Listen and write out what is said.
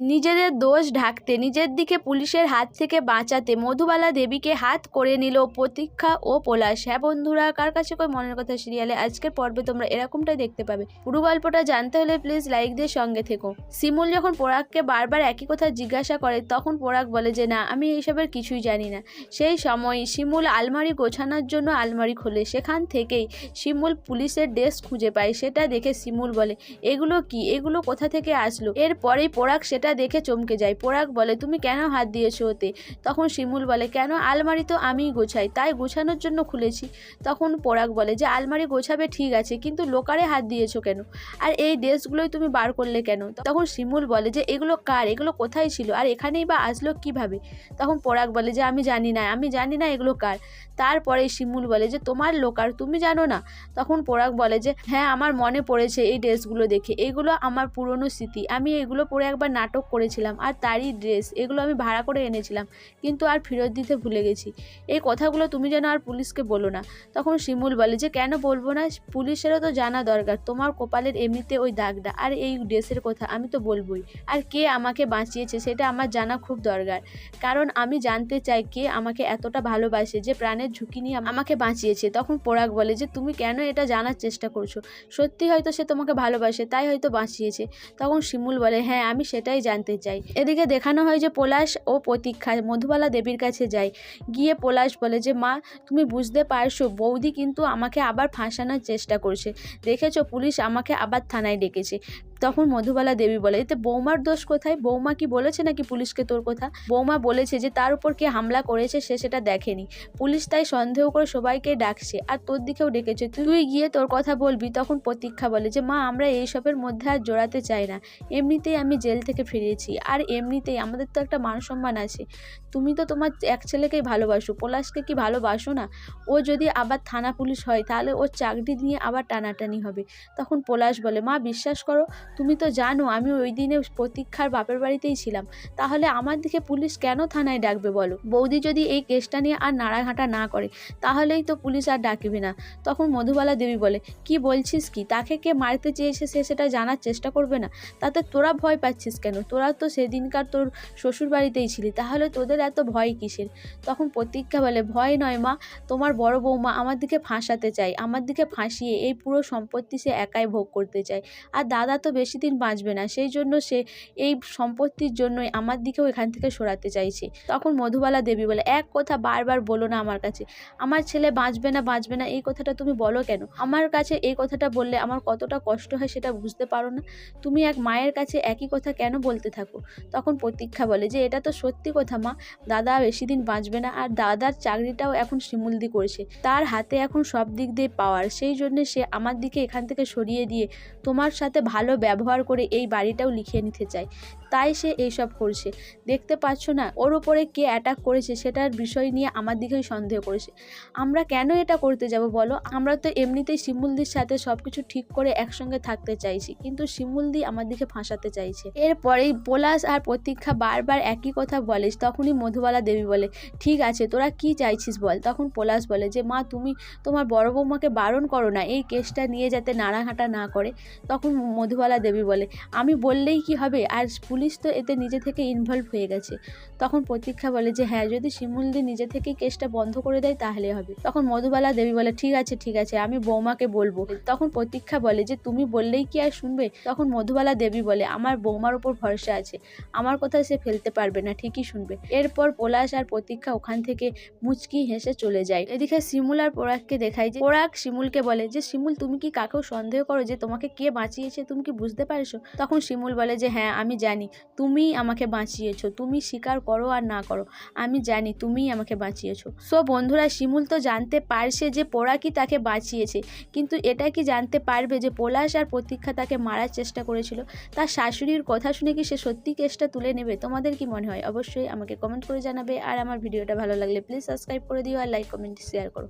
নিজেদের দোষ ঢাকতে, নিজের দিকে পুলিশের হাত থেকে বাঁচাতে মধুবালা দেবীকে হাত করে নিল প্রতীক্ষা ও পলাশ। হ্যাঁ বন্ধুরা, কার কাছে কই মনের কথা সিরিয়ালে? আজকের পর্বে তোমরা এরকমটাই দেখতে পাবে। পুরো গল্পটা জানতে হলে প্লিজ লাইক দিয়ে সঙ্গে থেকো। শিমুল যখন পোড়াককে বারবার একই কথা জিজ্ঞাসা করে, তখন পোড়াক বলে যে, না, আমি এইসবের কিছুই জানি না। সেই সময় শিমুল আলমারি গোছানোর জন্য আলমারি খোলে। সেখান থেকেই শিমুল পুলিশের ড্রেস খুঁজে পায়। সেটা দেখে শিমুল বলে, এগুলো কি? এগুলো কোথা থেকে আসলো? এরপরেই পোড়াক সেটা দেখে চমকে যায়। পোড়াক বলে, তুমি কেন হাত দিয়েছ ওতে? তখন শিমুল বলে, কেন? আলমারি তো আমিই গোছাই, তাই গোছানোর জন্য খুলেছি। তখন পোড়াক বলে, যে আলমারি গোছাবে ঠিক আছে, কিন্তু লোকারে হাত দিয়েছ কেন? আর এই ড্রেসগুলোই তুমি বার করলে কেন? তখন শিমুল বলে, যে এগুলো কার? এগুলো কোথায় ছিল? আর এখানেই বা আসলো কীভাবে? তখন পোড়াক বলে, যে আমি জানি না, আমি জানি না এগুলো কার। তারপরে শিমুল বলে, যে তোমার লোকার, তুমি জানো না? তখন পোড়াক বলে, যে হ্যাঁ আমার মনে পড়েছে এই ড্রেসগুলো দেখে, এগুলো আমার পুরনো স্মৃতি, আমি এগুলো পরে একবার নাটক করেছিলাম আর তারই ড্রেস এগুলো আমি ভাড়া করে এনেছিলাম। কিন্তু আর ফেরত দিতে ভুলে গেছি। এই কথাগুলো তুমি যেন আর পুলিশকে বলো না। তখন শিমুল বলে, যে কেন বলব না? পুলিশেরও তো জানা দরকার। তোমার কপালের এমনিতে ওই দাগটা। আর এই ড্রেসের কথা আমি তো বলবোই। আর কে আমাকে বাঁচিয়েছে সেটা আমার জানা খুব দরকার। কারণ আমি জানতে চাই কে আমাকে এতটা ভালোবাসে যে প্রাণের ঝুঁকি নিয়ে আমাকে বাঁচিয়েছে। তখন পোড়াক বলে, যে তুমি কেন এটা জানার চেষ্টা করছ? সত্যি হয়তো সে তোমাকে ভালোবাসে, তাই হয়তো বাঁচিয়েছে। তখন শিমুল বলে হ্যাঁ আমি সেটাই জানতে চাই। এদিকে দেখানো হয় যে পলাশ ও প্রতীক্ষা, মধুবালা দেবীর কাছে যায় গিয়ে পলাশ বলে যে, মা, তুমি বুঝতে পারছ, বৌদি কিন্তু আমাকে আবার ফাঁসানোর চেষ্টা করছে। দেখেছ, পুলিশ আমাকে আবার থানায় ডেকেছে। তখন মধুবালা দেবী বলে, এতে বৌমার দোষ কোথায়? বৌমা কি বলেছে নাকি পুলিশকে তোর কথা? বৌমা বলেছে যে, তার উপর কে হামলা করেছে সে সেটা দেখেনি। পুলিশ তাই সন্দেহ করে সবাইকে ডাকছে, আর তোর দিকেও ডেকেছে। তুই গিয়ে তোর কথা বলবি। তখন প্রতীক্ষা বলে যে, মা, আমরা এইসবের মধ্যে আর জোড়াতে চাই না। এমনিতেই আমি জেল থেকে ফিরেছি, আর এমনিতেই আমাদের তো একটা মান সম্মান আছে। তুমি তো তোমার এক ছেলেকেই ভালোবাসো, পলাশকে কি ভালোবাসো না? ও যদি আবার থানা পুলিশ হয়, তাহলে ওর চাকরি নিয়ে আবার টানাটানি হবে। তখন পলাশ বলে, মা, বিশ্বাস করো তুমি তো জানো আমি ওই দিনে প্রতীক্ষার বাপের বাড়িতেই ছিলাম। তাহলে আমার দিকে পুলিশ কেন থানায় ডাকবে বলো? বৌদি যদি এই কেসটা নিয়ে আর নাড়াঘাটা না করে, তাহলেই তো পুলিশ আর ডাকবে না। তখন মধুবালা দেবী বলে, কি বলছিস কি? তাকে কে মারতে চেয়েছে সে সেটা জানার চেষ্টা করবে না। তাতে তোরা ভয় পাচ্ছিস কেন? তোরা তো সেদিনকার তোর শ্বশুর বাড়িতেই ছিলি, তাহলে তোদের এত ভয় কিসের? তখন প্রতীক্ষা বলে, ভয় নয় মা, তোমার বড় বৌমা আমার দিকে ফাঁসাতে চায়। আমার দিকে ফাঁসিয়ে এই পুরো সম্পত্তি সে একাই ভোগ করতে চায়। আর দাদা তো বেশি দিন বাঁচবে না। সেই জন্য সে এই সম্পত্তির জন্যই আমার দিকেও এখান থেকে সরাতে চাইছে। তখন মধুবালা দেবী বলে, এক কথা বারবার বলো না আমার কাছে। আমার ছেলে বাঁচবে না বাঁচবে না, এই কথাটা তুমি বলো কেন? আমার কাছে এই কথাটা বললে আমার কতটা কষ্ট হয় সেটা বুঝতে পারো না। তুমি এক মায়ের কাছে একই কথা কেন বলতে থাকো? তখন প্রতীক্ষা বলে, যে এটা তো সত্যি কথা মা। দাদা বেশি দিন বাঁচবে না আর দাদার চাকরিটাও এখন শিমুলদি করেছে। তার হাতে এখন সব দিক দিয়ে পাওয়ার। সেই জন্য সে আমার দিকে এখান থেকে সরিয়ে দিয়ে তোমার সাথে ভালো ব্যবহার করে এই বাড়িটাও লিখিয়ে নিতে চায়। তাই সে এইসব করছে। দেখতে পাচ্ছ না, ওর ওপরে কে অ্যাটাক করেছে সেটার বিষয় নিয়ে আমার দিকেই সন্দেহ করেছে। আমরা কেন এটা করতে যাব বলো? আমরা তো এমনিতেই শিমুলদির সাথে সব কিছু ঠিক করে একসঙ্গে থাকতে চাইছি, কিন্তু শিমুলদি আমার দিকে ফাঁসাতে চাইছে। এরপরেই পলাশ আর প্রতীক্ষা বারবার একই কথা বলে, তখনই মধুবালা দেবী বলে, ঠিক আছে, তোরা কি চাইছিস বল? তখন পলাশ বলে যে, মা, তুমি তোমার বড় বৌমাকে বারণ করো না, এই কেসটা নিয়ে যাতে নাড়াঘাটা না করে। তখন মধুবালা দেবী বলে, আমি বললেই কি হবে? আর তো এতে নিজে থেকে ইনভলভ হয়ে গেছে। তখন প্রতীক্ষা বলে যে হ্যাঁ যদি শিমুলদি নিজে থেকেই কেসটা বন্ধ করে দেয়, তাহলে হবে। তখন মধুবালা দেবী বলে, ঠিক আছে ঠিক আছে, আমি বৌমাকে বলব। তখন প্রতীক্ষা বলে যে, তুমি বললেই কি আর শুনবে? তখন মধুবালা দেবী বলে, আমার বৌমার উপর ভরসা আছে। আমার কথা সে ফেলতে পারবে না, ঠিকই শুনবে। এরপর পলাশ আর প্রতীক্ষা ওখান থেকে মুচকি হেসে চলে যায়। এদিকে শিমুল আর পোড়াককে দেখায় যে পোড়াক শিমুলকে বলে যে, শিমুল, তুমি কি কাকেও সন্দেহ করো যে, তোমাকে কে বাঁচিয়েছে তুমি কি বুঝতে পারছ? তখন শিমুল বলে যে হ্যাঁ আমি জানি। তুমিই আমাকে বাঁচিয়েছো, তুমি স্বীকার করো আর না করো, আমি জানি তুমিই আমাকে বাঁচিয়েছো। সো বন্ধুরা, শিমুল তো জানতে পারছে যে পোড়া কি তাকে বাঁচিয়েছে, কিন্তু এটা কি জানতে পারবে যে পলাশ আর প্রতীক্ষা তাকে মারার চেষ্টা করেছিল? তার শাশুড়ির কথা শুনে কি সে সত্যি কেসটা তুলে নেবে? তোমাদের কি মনে হয়? অবশ্যই আমাকে কমেন্ট করে জানাবে, আর আমার ভিডিওটা ভালো লাগলে প্লিজ সাবস্ক্রাইব করে দিও আর লাইক কমেন্ট শেয়ার করো।